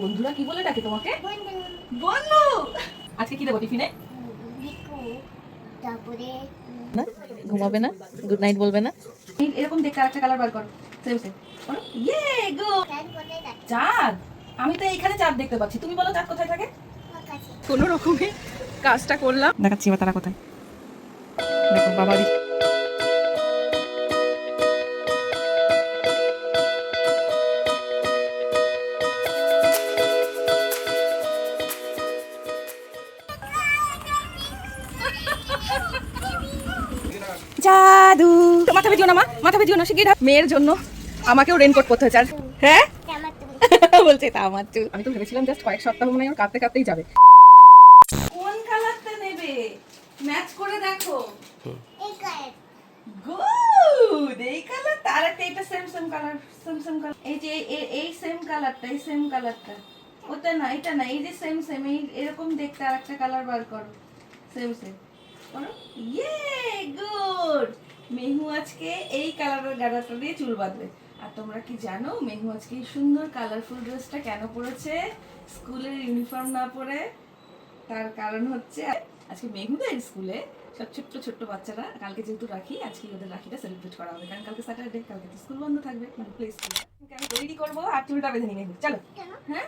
বন্ধুরা কি বলে ডাকে তোমাকে? বন্ধু। আজকে কি দেবো টিফিনে? তারপরে না? ঘুমাবে না? গুড নাইট বলবে না? এরকম দেখতে আরেকটা কালার বার করো। সেম সেম ইয়ে গো চাঁদ আমি তো এইখানে চাঁদ দেখতে পাচ্ছি। তুমি বলো চাঁদ কোথায় থাকে? কোনো রকমে কাজটা করলাম। দেখাচ্ছি এবার তারা কোথায়। দেখো বাবা মাথা ভেজিও না মা। মাথা ভেজিও না শিগগির। মেয়ের জন্য আমাকেও রেনকোট পরতে হয়েছে। আর হ্যাঁ? বলছে তা আমার চুল আমি তো ভেবেছিলাম জাস্ট কয়েক সপ্তাহ মনে হয় ওর কাঁদতে কাঁদতেই যাবে। কোন কালারটা নেবে? ম্যাচ করে দেখো। এই কালার। গুড এই কালার তার একটা এটা same same colour same same colour এই যে এই- সেম কালারটা এই সেম কালারটা। ওটা না এটা না এই যে সেম সেম এই এরকম দেখতে আর একটা কালার বার করো। সেম সেম করো? ইয়ে গুড মেহু আজকে এই কালারের গাঁদাটা দিয়ে চুল বাঁধবে। আর তোমরা কি জানো, মেহু আজকে এই সুন্দর কালারফুল ড্রেসটা কেন পরেছে? স্কুলের ইউনিফর্ম না পরে, তার কারণ হচ্ছে আজকে মেহুদের স্কুলে সব ছোট্ট ছোট্ট বাচ্চারা, কালকে যেহেতু রাখি আজকে ওদের রাখিটা সেলিব্রেট করা হবে। কারণ কালকে স্যাটারডে কালকে তো স্কুল বন্ধ থাকবে মানে প্লে স্কুল হ্যাঁ?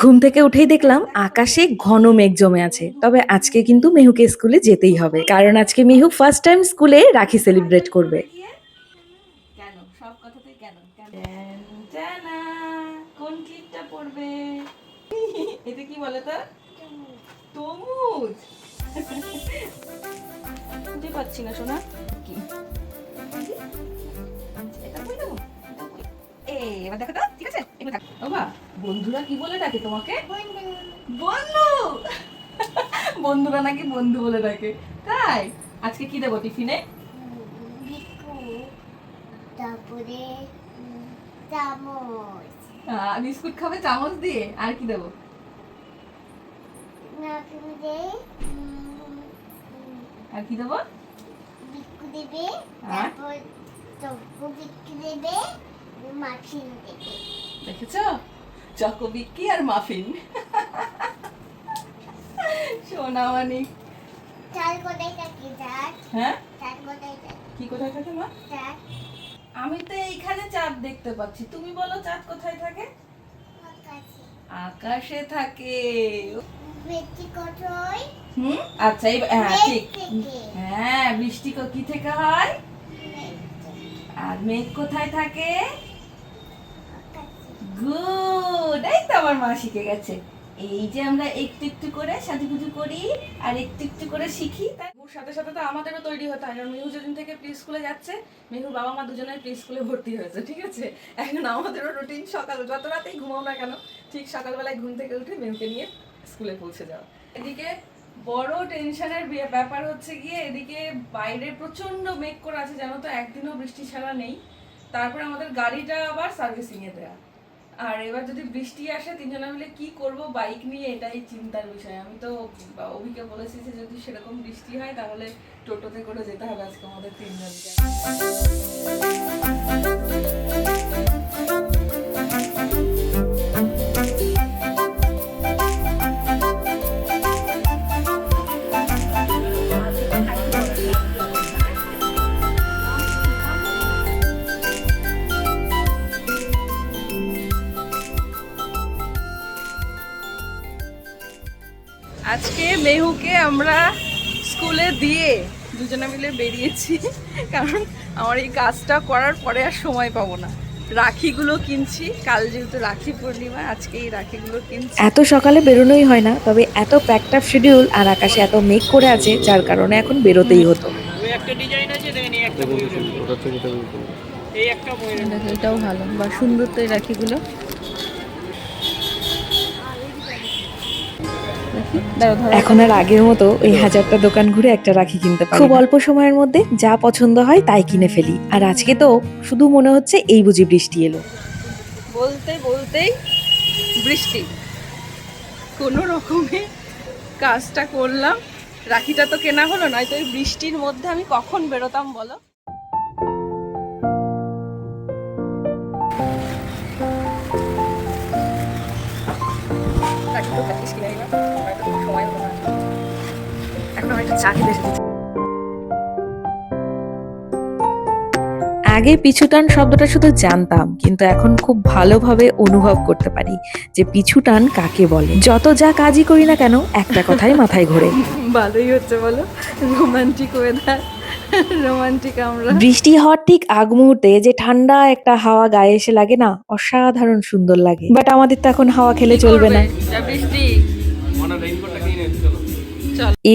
ঘুম থেকে উঠেই দেখলাম আকাশে ঘন মেঘ জমে আছে। তবে আজকে কিন্তু মেহুকে স্কুলে যেতেই হবে। কারণ আজকে মেহু ফার্স্ট টাইম স্কুলে রাখি সেলিব্রেট করবে। কেন? সব কথাতেই কেন? কেন? কোন ক্লিপটা পড়বে এটা কি বলে তো খুঁজে পাচ্ছি না সোনা কি এবার দেখো তো ঠিক আছে? এবার দেখো। বন্ধুরা কি বলে ডাকে তোমাকে? বন্ধু! বন্ধু বন্ধুরা নাকি বন্ধু বলে ডাকে। তাই? আজকে কি দেবো টিফিনে? তারপরে চামচ। বিস্কুট খাবে চামচ দিয়ে? আর কি দেবো? আর কি দেবো? দেবে তারপর চকু বিকু দেবে মাখিন দেবে। দেখেছ? চকো বিক্কি আর মাফিন। সোনা মানিক চাল কোথায় থাকে চাল? হ্যাঁ? চাল কোথায় থাকে? কি কোথায় থাকে মা? চাল। আমি তো এইখানে চাঁদ দেখতে পাচ্ছি। তুমি বলো চাঁদ কোথায় থাকে? আকাশে। থাকে। হুম? আচ্ছা এই হ্যাঁ ঠিক। হ্যাঁ বৃষ্টি কো- কি থেকে হয়। আর মেঘ কোথায় থাকে? গুড এই তো আমার মা শিখে গেছে। এই যে আমরা একটু একটু করে সাজুগুজু করি আর একটু একটু করে শিখি তাই ওর সাথে সাথে তো আমাদেরও তৈরি হতে হয়। কারণ মেহু যেদিন থেকে প্রি স্কুলে যাচ্ছে মেহুর বাবা মা দুজনের প্রি স্কুলে ভর্তি হয়েছে ঠিক আছে? এখন আমাদেরও রুটিন সকাল যত রাতেই ঘুমাও না কেন? ঠিক সকালবেলায় ঘুম থেকে উঠে মেহুকে নিয়ে স্কুলে পৌঁছে যাওয়া। এদিকে বড় টেনশনের ব্যাপার হচ্ছে গিয়ে এদিকে বাইরে প্রচণ্ড মেঘ করে আছে, জানো তো? একদিনও বৃষ্টি ছাড়া নেই। তারপরে আমাদের গাড়িটা আবার সার্ভিসিং এ দেয়া। আর এবার যদি বৃষ্টি আসে, তিনজনে মিলে কি করব বাইক নিয়ে, এটাই চিন্তার বিষয়। আমি তো অভিকে বলেছি যে যদি সেরকম বৃষ্টি হয়, তাহলে টোটোতে করে যেতে হবে আজকে আমাদের তিনজনকে। স্কুলে দিয়ে দুজনে মিলে বেরিয়েছি কারণ আমার এই কাজটা করার পরে আর সময় পাবো না। রাখিগুলো কিনছি কাল যেহেতু রাখি পূর্ণিমা আজকে এই রাখিগুলো কিনছি। এত সকালে বেরোনোই হয় না তবে এত প্যাকড আপ শিডিউল আর আকাশে এত মেঘ করে আছে যার কারণে এখন বেরোতেই হতো। একটা ডিজাইন আছে এই একটা ময়ূরের এই একটা ময়ূরের দেখো এটাও ভালো বা সুন্দর তো এই রাখিগুলো। এখন আর আগের মতো ওই হাজারটা দোকান ঘুরে একটা রাখি কিনতে পারি খুব অল্প সময়ের মধ্যে যা পছন্দ হয় তাই কিনে ফেলি। আর আজকে তো শুধু মনে হচ্ছে এই বুঝি বৃষ্টি এলো। বলতে বলতেই বৃষ্টি। কোনো রকমে কাজটা করলাম। রাখিটা তো কেনা হলো নয়তো এই বৃষ্টির মধ্যে আমি কখন বেরোতাম বলো? চা খেতে এসেছি আগে পিছুটান শব্দটা শুধু জানতাম কিন্তু এখন খুব ভালোভাবে অনুভব করতে পারি যে পিছুটান কাকে বলে। যত যা কাজই করি না কেন একটা কথাই মাথায় ঘোরে। ভালোই হচ্ছে বলো রোমান্টিক ওয়েদার রোমান্টিক আমরা। বৃষ্টি হওয়ার ঠিক আগ মুহূর্তে যে ঠান্ডা একটা হাওয়া গায়ে এসে লাগে না অসাধারণ সুন্দর লাগে। বাট আমাদের তো এখন হাওয়া খেলে চলবে না। বৃষ্টি।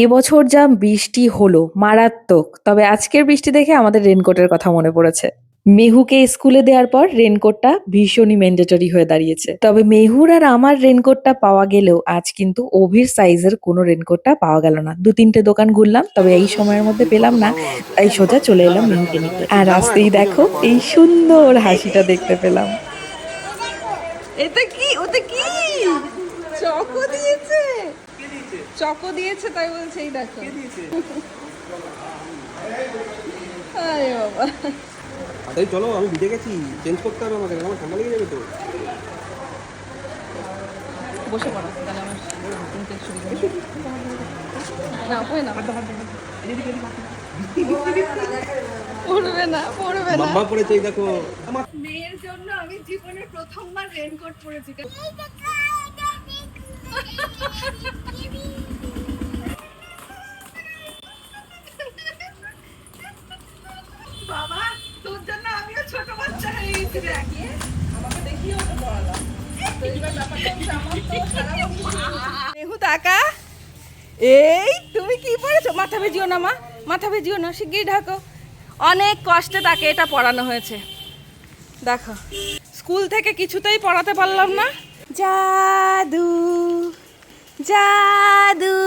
এবছর যা বৃষ্টি হলো মারাত্মক। তবে আজকের বৃষ্টি দেখে আমাদের রেনকোটের কথা মনে পড়েছে। মেহুকে স্কুলে দেওয়ার পর রেনকোটটা ভীষণই ম্যান্ডেটরি হয়ে দাঁড়িয়েছে। তবে মেহুর আর আমার রেনকোটটা পাওয়া গেলেও আজ কিন্তু ওভির সাইজের কোনো রেনকোটটা পাওয়া গেল না। দু তিনটে দোকান ঘুরলাম তবে এই সময়ের মধ্যে পেলাম না তাই সোজা চলে এলাম মেহুকে নিতে আর রাস্তেই দেখো এই সুন্দর হাসিটা দেখতে পেলাম। এটা কি ওতে কি চকো দিয়েছে চকো দিয়েছে তাই বলছে এই দেখো। আরে বাবা। এই চলো আমি ভিজে গেছি। চেঞ্জ করতে হবে আমাকে আমার ঠান্ডা লেগে যাবে তো। বসে পড়ো তাহলে আমার তুমি তো না পড়ে না। পড়বে না পড়বে না। বাম্মা পড়েছে দেখো। আমার মেয়ের জন্য আমি জীবনে প্রথমবার রেনকোট পরেছি। বাবা, তোর এই তুমি কি পড়েছো? মাথা ভেজিও না, মা। মাথা ভেজিও না শিগগির ঢাকো। অনেক কষ্টে তাকে এটা পড়ানো হয়েছে। দেখো, স্কুল থেকে কিছুতেই পড়াতে পারলাম না। জাদু জাদু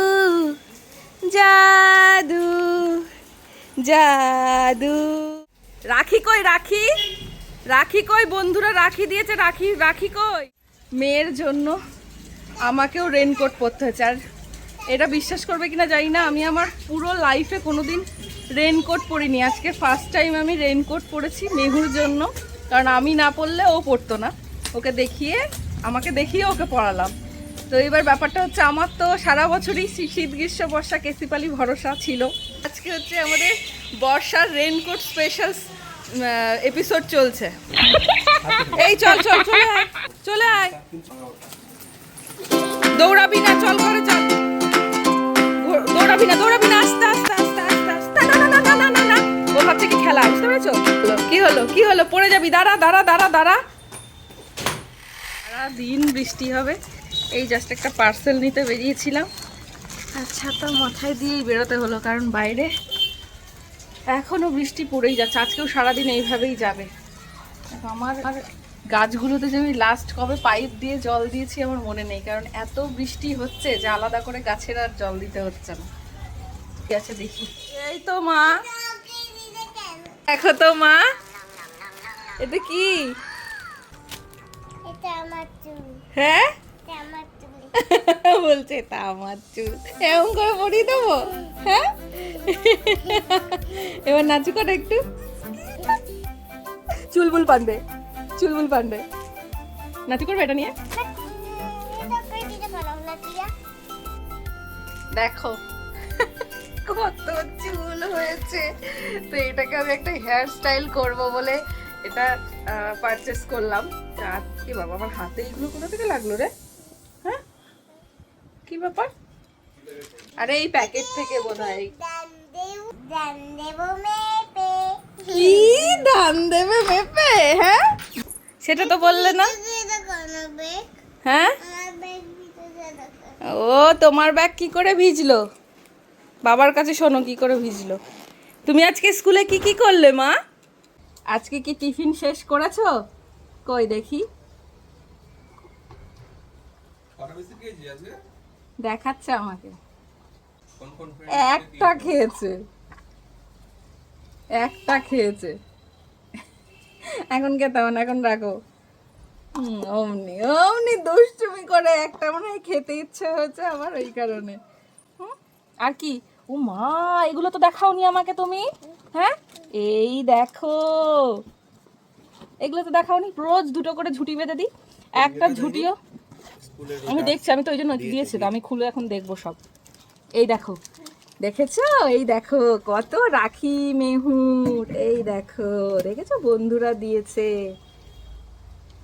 জাদু জাদু। রাখি কই, রাখি? রাখি কই, বন্ধুরা রাখি দিয়েছে, রাখি রাখি কই? মেয়ের জন্য আমাকেও রেনকোট পরতে হয়েছে। আর এটা বিশ্বাস করবে কিনা জানি না, আমি আমার পুরো লাইফে কোনোদিন রেনকোট পরিনি। আজকে ফার্স্ট টাইম আমি রেনকোট পরেছি মেহুর জন্য, কারণ আমি না পরলে ও পরতো না। ওকে দেখিয়ে আমাকে দেখিয়ে ওকে পড়ালাম। তো এবার ব্যাপারটা হচ্ছে, আমার তো সারা বছরই শীত, গ্রীষ্ম, বর্ষা, কেসিপালি ভরসা ছিল। আজকে হচ্ছে আমাদের বর্ষার রেনকোট স্পেশাল এপিসোড চলছে। এই চল চল, চলে আয় চলে আয়। দৌড়াবি না, চল করে চল। দৌড়াবি না দৌড়াবি না, আস্তে আস্তে আস্তে আস্তে আস্তে। না না না না না না ও ভাবছে কি খেলা, বুঝতে পেরেছ? কি হলো কি হলো? পড়ে যাবি, দাঁড়া দাঁড়া দাঁড়া দাঁড়া। দিন বৃষ্টি হবে। এই জাস্ট একটা পার্সেল নিতে বেরিয়েছিলাম। আর ছাতা মাথায় দিয়েই বেরোতে হলো, কারণ বাইরে এখনও বৃষ্টি পড়েই যাচ্ছে। আজকেও সারাদিন এইভাবেই যাবে। আমার আর গাছগুলোতে যে আমি লাস্ট কবে পাইপ দিয়ে জল দিয়েছি আমার মনে নেই, কারণ এত বৃষ্টি হচ্ছে যে আলাদা করে গাছের আর জল দিতে হচ্ছে না। ঠিক আছে, দেখি। এই তো মা। দেখো তো মা। এটা কি? হ্যাঁ? বলছে এটা আমার চুল। এমন করে পরিয়ে দেবো? হ্যাঁ? এবার নাচু করে একটু। চুলবুল পান্ডে চুলবুল পান্ডে নাচু করবে এটা নিয়ে? দেখো। কত চুল হয়েছে। তো এটাকে আমি একটা হেয়ার স্টাইল করব বলে এটা পারচেস করলাম। কি বাবা, আমার হাতে এইগুলো কোথা থেকে লাগল রে? হ্যাঁ? কি ব্যাপার? আরে এই প্যাকেট থেকে বোধ হয় কি দেবে মেপে? হ্যাঁ? সেটা তো বললে না। হ্যাঁ? ও, তোমার ব্যাগ কি করে ভিজলো? বাবার কাছে শোনো কি করে ভিজলো। তুমি আজকে স্কুলে কি কি করলে মা? আজকে কি টিফিন শেষ করেছ? কই দেখি। দেখাচ্ছে আমাকে। একটা খেয়েছে। একটা খেয়েছে। এখন খেতে হবে না এখন রাখো। অমনি অমনি দুষ্টুমি করে একটা মনে খেতে ইচ্ছে হয়েছে আমার ওই কারণে। আর কি? ও মা এগুলো তো দেখাওনি আমাকে তুমি? হ্যাঁ? এই দেখো। এগুলো তো দেখাওনি? রোজ দুটো করে ঝুটি বেঁধে দিই। একটা ঝুটিও। আমি দেখছি আমি তো ওই জন্য দিয়েছি তো আমি খুলে এখন দেখব সব। এই দেখো দেখেছ? এই দেখো কত রাখি মেহুর এই দেখো দেখেছ? বন্ধুরা দিয়েছে।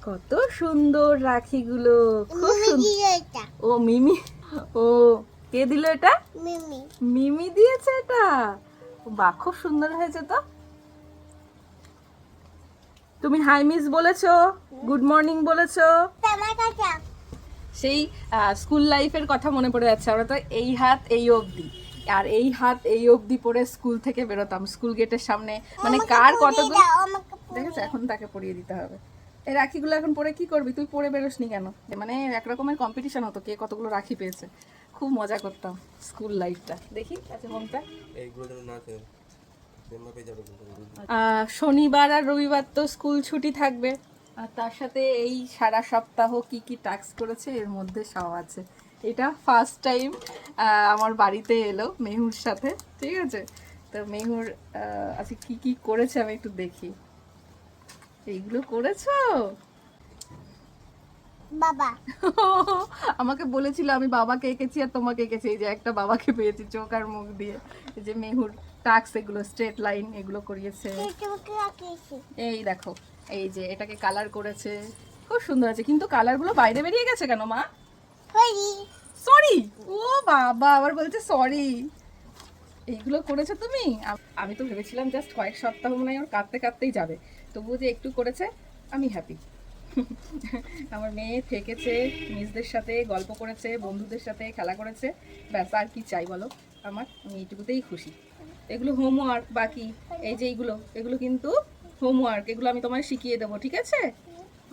কত সুন্দর রাখিগুলো খুব সুন্দর ও মিমি ও কে দিল এটা? মিমি। মিমি দিয়েছে এটা? বাহ খুব সুন্দর হয়েছে তো। তুমি হাই মিস বলেছ গুড মর্নিং বলেছ। সেই স্কুল লাইফের কথা মনে পড়ে যাচ্ছে। আমরা তো এই হাত এই অবধি। আর এই হাত এই অবধি পরে স্কুল থেকে বেরোতাম। স্কুল গেটের সামনে। মানে কার কতগুলো দেখেছ? এখন তাকে পরিয়ে দিতে হবে। এই রাখিগুলো এখন পরে কি করবি? তুই পরে বেরোসনি কেন? মানে এক রকমের কম্পিটিশন হতো কে কতগুলো রাখি পেয়েছে। খুব মজা করতাম স্কুল লাইফটা দেখি আছে মনটা। এইগুলো যেন না। শনিবার আর রবিবার তো স্কুল ছুটি থাকবে। আর তার সাথে এই সারা সপ্তাহ কি কি টাস্ক করেছে এর মধ্যে সব আছে। এটা ফার্স্ট টাইম আমার বাড়িতে এলো মেহুর সাথে ঠিক আছে? তো মেহুর আজকে কি কি করেছে আমি একটু দেখি। এইগুলো করেছ? বাবা। আমাকে বলেছিল আমি বাবাকে এঁকেছি আর তোমাকে এঁকেছি। এই যে একটা বাবাকে পেয়েছি চোখ আর মুখ দিয়ে। এই যে মেহুর টাক্স এগুলো, স্ট্রেট লাইন এগুলো করিয়েছে। এই দেখো, এই যে এটাকে কালার করেছে। খুব সুন্দর আছে, কিন্তু কালারগুলো বাইরে বেরিয়ে গেছে কেন মা? সরি ও বাবা, আবার বলছে সরি এইগুলো করেছ তুমি? আমি তো ভেবেছিলাম জাস্ট কয়েক সপ্তাহ মনে হয় ওর কাঁদতে কাঁদতেই যাবে। তবুও যে একটু করেছে, আমি হ্যাপি আমার মেয়ে থেকেছে, নিজদের সাথে গল্প করেছে, বন্ধুদের সাথে খেলা করেছে। ব্যাস, আর কি চাই বলো? আমার আমি এইটুকুতেই খুশি। এগুলো হোমওয়ার্ক বাকি এই যে এইগুলো এগুলো কিন্তু হোমওয়ার্ক এগুলো আমি তোমায় শিখিয়ে দেবো ঠিক আছে?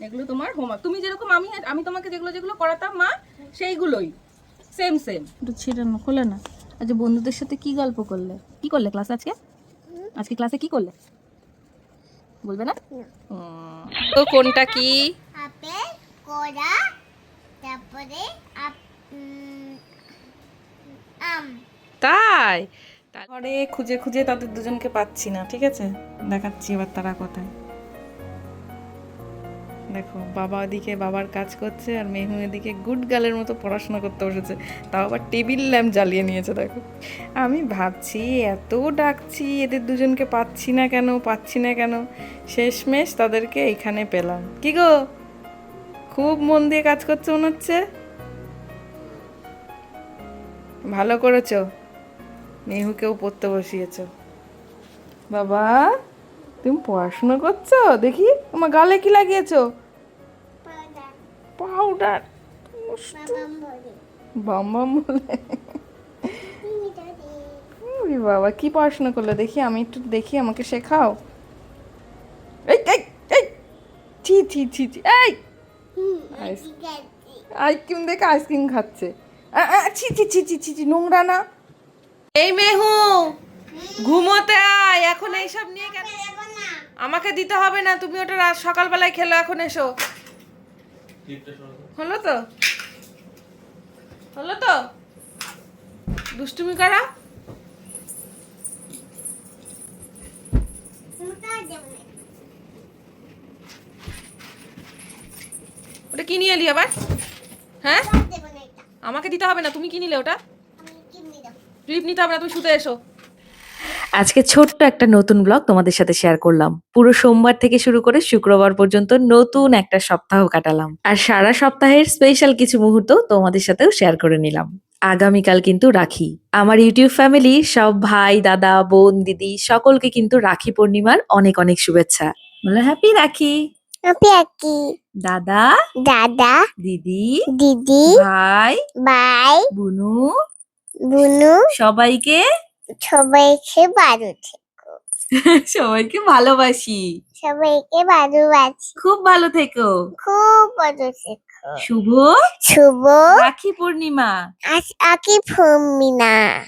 এগুলো তোমার হোমওয়ার্ক তুমি যেরকম আমি আমি তোমাকে যেগুলো যেগুলো করাতাম মা সেইগুলোই। সেম সেম একটু ছিঁড়ে না খোলে না। আচ্ছা বন্ধুদের সাথে কি গল্প করলে? কি করলে ক্লাস আজকে? আজকে ক্লাসে কি করলে? বলবে না? তো কোনটা কি? আপেল কলা তারপরে আম। তাই? ঘরে খুঁজে খুঁজে তাদের দুজনকে পাচ্ছি না, ঠিক আছে? দেখাচ্ছি এবার তারা কোথায়। দেখো, বাবা ওদিকে বাবার কাজ করছে আর মেহু এদিকে গুড গার্লের মতো পড়াশোনা করতে বসেছে। তাও আবার টেবিল ল্যাম্প জ্বালিয়ে নিয়েছে, দেখো। আমি ভাবছি, এত ডাকছি, এদের দুজনকে পাচ্ছি না কেন, পাচ্ছি না কেন? শেষমেশ তাদেরকে এখানে পেলাম। কি গো? খুব মন দিয়ে কাজ করছে মনে হচ্ছে? ভালো করেছ? মেহুকেও পড়তে বসিয়েছো। বাবা তুমি পড়াশোনা করছ? দেখি তোমার গালে কি লাগিয়েছো? পাউডার। বাম বাম বলে? বাবা কি পড়াশোনা করলে? দেখি আমি একটু দেখি আমাকে শেখাও। এই এই এই! ছি ছি ছি ছি এই! আইসক্রিম দেখে আইসক্রিম খাচ্ছে। ছি ছি ছি ছি ছি নোংরা না। এই মেহু ঘুমোতে আয় এখন এইসব নিয়ে কেন আমাকে দিতে হবে না তুমি ওটা রাত সকালবেলায় খেলো এখন এসো। হলো তো? হলো তো? দুষ্টুমি করা? ওটা কি নিয়ে এলি আবার? হ্যাঁ? আমাকে দিতে হবে না তুমি কি নিলে ওটা? ট্রিপ নিতে হবে না তুমি শুতে এসো। আজকে ছোট্ট একটা নতুন ব্লগ তোমাদের সাথে শেয়ার করলাম। পুরো সোমবার থেকে শুরু করে শুক্রবার পর্যন্ত নতুন একটা সপ্তাহ কাটালাম। আর সারা সপ্তাহের স্পেশাল কিছু মুহূর্ত তোমাদের সাথেও শেয়ার করে নিলাম। আগামীকাল কিন্তু রাখি। আমার ইউটিউব ফ্যামিলি সব ভাই দাদা বোন দিদি সকলকে কিন্তু রাখি পূর্ণিমার অনেক অনেক শুভেচ্ছা। বলো হ্যাপি রাখি। দাদা দাদা দিদি দিদি ভাই ভাই বুনু বুনু সবাইকে সবাইকে ভালো থেকো। সবাইকে ভালোবাসি। সবাইকে ভালোবাসি। খুব ভালো থেকো। খুব ভালো থেকো। শুভ শুভ রাখি পূর্ণিমা। আজ আকি ফমিনা